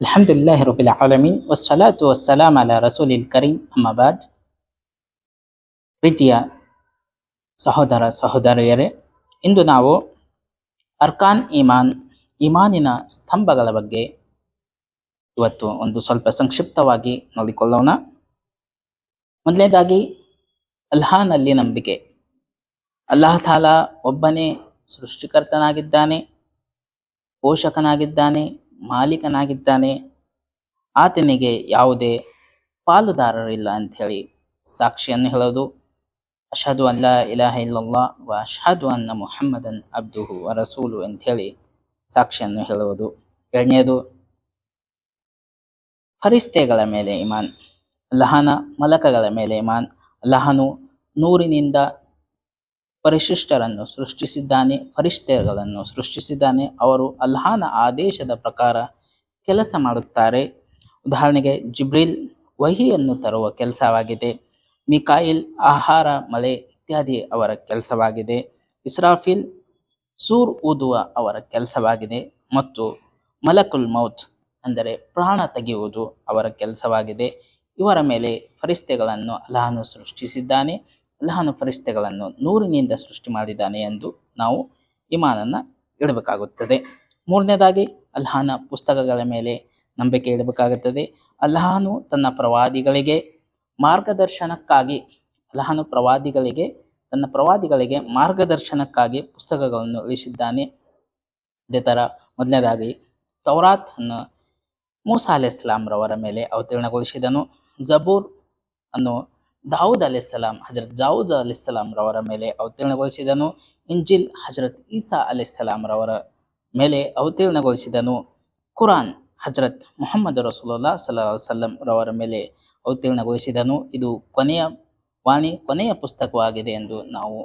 আলহামদুলিল্লাহ রবিল আলমিন ওসালাত ওসালাম আলা রসুলিল করিম আমাবাদ ಪ್ರೀತಿಯ ಸಹೋದರ ಸಹೋದರಿಯರೇ ಇಂದು ನಾವು ಅರ್ಕಾನ್ ಇಮಾನ್ ಇಮಾನಿನ ಸ್ತಂಭಗಳ ಬಗ್ಗೆ ಇವತ್ತು ಒಂದು ಸ್ವಲ್ಪ ಸಂಕ್ಷಿಪ್ತವಾಗಿ ನೋಡಿಕೊಳ್ಳೋಣ ಮೊದಲನೇದಾಗಿ ಅಲ್ಲಾಹನಲ್ಲಿ ನಂಬಿಕೆ ಅಲ್ಲಾಹ ತಾಲಾ ಒಬ್ಬನೇ ಸೃಷ್ಟಿಕರ್ತನಾಗಿದ್ದಾನೆ ಪೋಷಕನಾಗಿದ್ದಾನೆ ಮಾಲೀಕನಾಗಿದ್ದಾನೆ. ಆತನಿಗೆ ಯಾವುದೇ ಪಾಲುದಾರರಿಲ್ಲ ಅಂಥೇಳಿ ಸಾಕ್ಷಿಯನ್ನು ಹೇಳೋದು ಅಷಾದು ಅಲ್ಲ ಇಲಾಹ ಇಲ್ಲಲ್lah ವ ಅಷಾದು ಅನ್ನ ಮುಹಮ್ಮದನ್ ಅಬ್ದುಹು ವ ರಸೂಲು ಅಂಥೇಳಿ ಸಾಕ್ಷಿಯನ್ನು ಹೇಳುವುದು. ಎರಡನೇದು, ಫರಿಸ್ತೆಗಳ ಮೇಲೆ ಇಮಾನ್ ಅಲ್ಲಹನ ಮಲಕಗಳ ಮೇಲೆ ಇಮಾನ್. ಅಲ್ಲಹನು ನೂರಿನಿಂದ ಪರಿಶಿಷ್ಟರನ್ನು ಸೃಷ್ಟಿಸಿದ್ದಾನೆ ಫರಿಷ್ಠೆಗಳನ್ನು ಸೃಷ್ಟಿಸಿದ್ದಾನೆ. ಅವರು ಅಲ್ಹಾನ ಆದೇಶದ ಪ್ರಕಾರ ಕೆಲಸ ಮಾಡುತ್ತಾರೆ. ಉದಾಹರಣೆಗೆ ಜಿಬ್ರಿಲ್ ವಹಿಯನ್ನು ತರುವ ಕೆಲಸವಾಗಿದೆ. ಮಿಕಾಯಿಲ್ ಆಹಾರ, ಮಳೆ ಇತ್ಯಾದಿ ಅವರ ಕೆಲಸವಾಗಿದೆ. ಇಸ್ರಾಫಿಲ್ ಸೂರ್ ಊದುವ ಅವರ ಕೆಲಸವಾಗಿದೆ. ಮತ್ತು ಮಲಕುಲ್ ಮೌತ್ ಅಂದರೆ ಪ್ರಾಣ ತೆಗೆಯುವುದು ಅವರ ಕೆಲಸವಾಗಿದೆ. ಇವರ ಮೇಲೆ ಫರಿಸ್ತೆಗಳನ್ನು ಅಲ್ಲಾಹನು ಸೃಷ್ಟಿಸಿದ್ದಾನೆ. ಅಲ್ಲಾಹನು ಫರಿಸ್ತೆಗಳನ್ನು ನೂರಿನಿಂದ ಸೃಷ್ಟಿ ಮಾಡಿದ್ದಾನೆ ಎಂದು ನಾವು ಇಮಾನನ್ನು ಇಡಬೇಕಾಗುತ್ತದೆ. ಮೂರನೇದಾಗಿ, ಅಲ್ಲಹನ ಪುಸ್ತಕಗಳ ಮೇಲೆ ನಂಬಿಕೆ ಇಡಬೇಕಾಗುತ್ತದೆ. ಅಲ್ಲಾಹನು ತನ್ನ ಪ್ರವಾದಿಗಳಿಗೆ ಮಾರ್ಗದರ್ಶನಕ್ಕಾಗಿ, ಅಲ್ಲಾಹನು ಪ್ರವಾದಿಗಳಿಗೆ, ತನ್ನ ಪ್ರವಾದಿಗಳಿಗೆ ಮಾರ್ಗದರ್ಶನಕ್ಕಾಗಿ ಪುಸ್ತಕಗಳನ್ನು ಇಳಿಸಿದ್ದಾನೆ. ಅದೇ ಥರ ಮೊದಲನೇದಾಗಿ ತೌರಾತ್ ಅನ್ನು ಮೂಸಾ ರವರ ಮೇಲೆ ಅವತೀರ್ಣಗೊಳಿಸಿದನು. ಜಬೂರ್ ಅನ್ನು ದಾವೂದ್ ಅಲಿಸ್ಲಾಂ ಹಜರತ್ ಜಾವೂದ್ ಅಲಿಸ್ಲಾಂ ರವರ ಮೇಲೆ ಅವತೀರ್ಣಗೊಳಿಸಿದನು. ಇಂಜಿಲ್ ಹಜರತ್ ಈಸಾ ಅಲಿಸ್ಲಾಂ ರವರ ಮೇಲೆ ಅವತೀರ್ಣಗೊಳಿಸಿದನು. ಕುರಾನ್ ಹಜರತ್ ಮೊಹಮ್ಮದ್ ರಸೂಲುಲ್ಲಾ ಸಲ್ಲಾ ಸಲ್ಲಂ ರವರ ಮೇಲೆ ಅವತೀರ್ಣಗೊಳಿಸಿದನು. ಇದು ಕೊನೆಯ ವಾಣಿ, ಕೊನೆಯ ಪುಸ್ತಕವಾಗಿದೆ ಎಂದು ನಾವು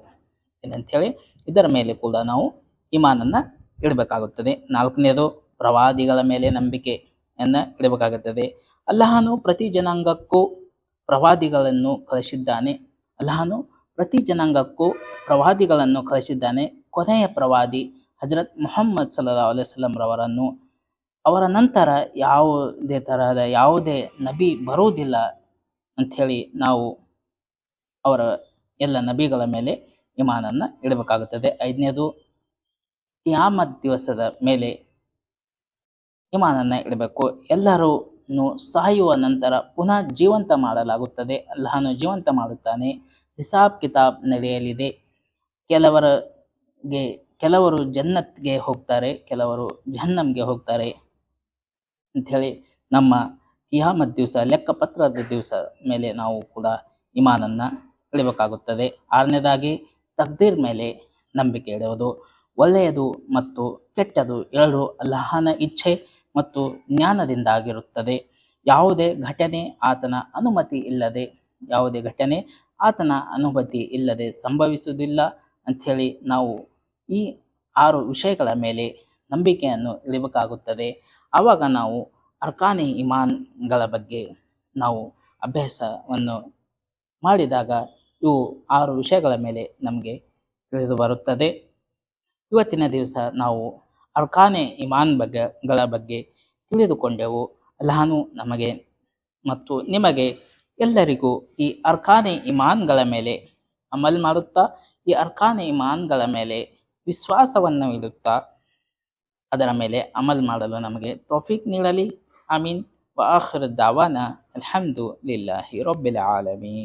ಏನಂತೇಳಿ ಇದರ ಮೇಲೆ ಕೂಡ ನಾವು ಇಮಾನನ್ನು ಇಡಬೇಕಾಗುತ್ತದೆ. ನಾಲ್ಕನೇದು, ಪ್ರವಾದಿಗಳ ಮೇಲೆ ನಂಬಿಕೆಯನ್ನು ಇಡಬೇಕಾಗುತ್ತದೆ. ಅಲ್ಲಹನು ಪ್ರತಿ ಜನಾಂಗಕ್ಕೂ ಪ್ರವಾದಿಗಳನ್ನು ಕಳಿಸಿದ್ದಾನೆ ಅಲ್ಲಾನು ಪ್ರತಿ ಜನಾಂಗಕ್ಕೂ ಪ್ರವಾದಿಗಳನ್ನು ಕಳಿಸಿದ್ದಾನೆ ಕೊನೆಯ ಪ್ರವಾದಿ ಹಜರತ್ ಮೊಹಮ್ಮದ್ ಸಲ್ಲಾ ರವರನ್ನು. ಅವರ ನಂತರ ಯಾವುದೇ ತರಹದ ಯಾವುದೇ ನಬಿ ಬರುವುದಿಲ್ಲ ಅಂಥೇಳಿ ನಾವು ಅವರ ಎಲ್ಲ ನಬಿಗಳ ಮೇಲೆ ಇಮಾನನ್ನು ಇಡಬೇಕಾಗುತ್ತದೆ. ಐದನೇದು ಯಾಮದ್ ದಿವಸದ ಮೇಲೆ ಇಮಾನನ್ನು ಇಡಬೇಕು. ಎಲ್ಲರೂ ಸಾಯುವ ನಂತರ ಪುನಃ ಜೀವಂತ ಮಾಡಲಾಗುತ್ತದೆ. ಅಲ್ಲಾಹನು ಜೀವಂತ ಮಾಡುತ್ತಾನೆ. ಹಿಸಾಬ್ ಕಿತಾಬ್ ನಡೆಯಲಿದೆ. ಕೆಲವರಿಗೆ, ಕೆಲವರು ಜನ್ನತ್ಗೆ ಹೋಗ್ತಾರೆ, ಕೆಲವರು ಜಹನ್ನಂಗೆ ಹೋಗ್ತಾರೆ ಅಂಥೇಳಿ ನಮ್ಮ ಕಿಯಾಮತ್ ದಿವಸ, ಲೆಕ್ಕಪತ್ರದ ದಿವಸ ಮೇಲೆ ನಾವು ಕೂಡ ಇಮಾನನ್ನು ಇಡಬೇಕಾಗುತ್ತದೆ ಆರನೇದಾಗಿ, ತಕ್ದೀರ್ ಮೇಲೆ ನಂಬಿಕೆ ಇಡುವುದು. ಒಳ್ಳೆಯದು ಮತ್ತು ಕೆಟ್ಟದು ಎರಡು ಅಲ್ಲಾಹನ ಇಚ್ಛೆ. ಮತ್ತು ಜ್ಞಾನದಿಂದಾಗಿರುತ್ತದೆ. ಯಾವುದೇ ಘಟನೆ ಆತನ ಅನುಮತಿ ಇಲ್ಲದೆ, ಯಾವುದೇ ಘಟನೆ ಆತನ ಅನುಮತಿ ಇಲ್ಲದೆ ಸಂಭವಿಸುವುದಿಲ್ಲ ಅಂಥೇಳಿ ನಾವು ಈ ಆರು ವಿಷಯಗಳ ಮೇಲೆ ನಂಬಿಕೆಯನ್ನು ಇಡಬೇಕಾಗುತ್ತದೆ ಆವಾಗ ನಾವು ಅರ್ಕಾನಿ ಇಮಾನ್ಗಳ ಬಗ್ಗೆ ನಾವು ಅಭ್ಯಾಸವನ್ನು ಮಾಡಿದಾಗ ಇವು ಆರು ವಿಷಯಗಳ ಮೇಲೆ ನಮಗೆ ತಿಳಿದು ಬರುತ್ತದೆ. ಇವತ್ತಿನ ದಿವಸ ನಾವು ಅರ್ಕಾನೆ ಇಮಾನ್ ಬಗ್ಗೆಗಳ ಬಗ್ಗೆ ತಿಳಿದುಕೊಂಡೆವು. ಅಲ್ಲಾನು ನಮಗೆ ಮತ್ತು ನಿಮಗೆ ಎಲ್ಲರಿಗೂ ಈ ಅರ್ಕಾನೆ ಇಮಾನ್ಗಳ ಮೇಲೆ ಅಮಲ್ ಮಾಡುತ್ತಾ, ಈ ಅರ್ಕಾನೆ ಇಮಾನ್ಗಳ ಮೇಲೆ ವಿಶ್ವಾಸವನ್ನು ಇಡುತ್ತಾ, ಅದರ ಮೇಲೆ ಅಮಲ್ ಮಾಡಲು ನಮಗೆ ಟ್ರಾಫಿಕ್ ನೀಡಲಿ. ಆಮೀನ್. ವಾಹರ್ ದಾವಾನ. ಅಲ್ಹಮ್ದು ಲಿಲ್ಲಾಹಿ ರಬ್ಬಿಲ್ ಆಲಮೀನ್.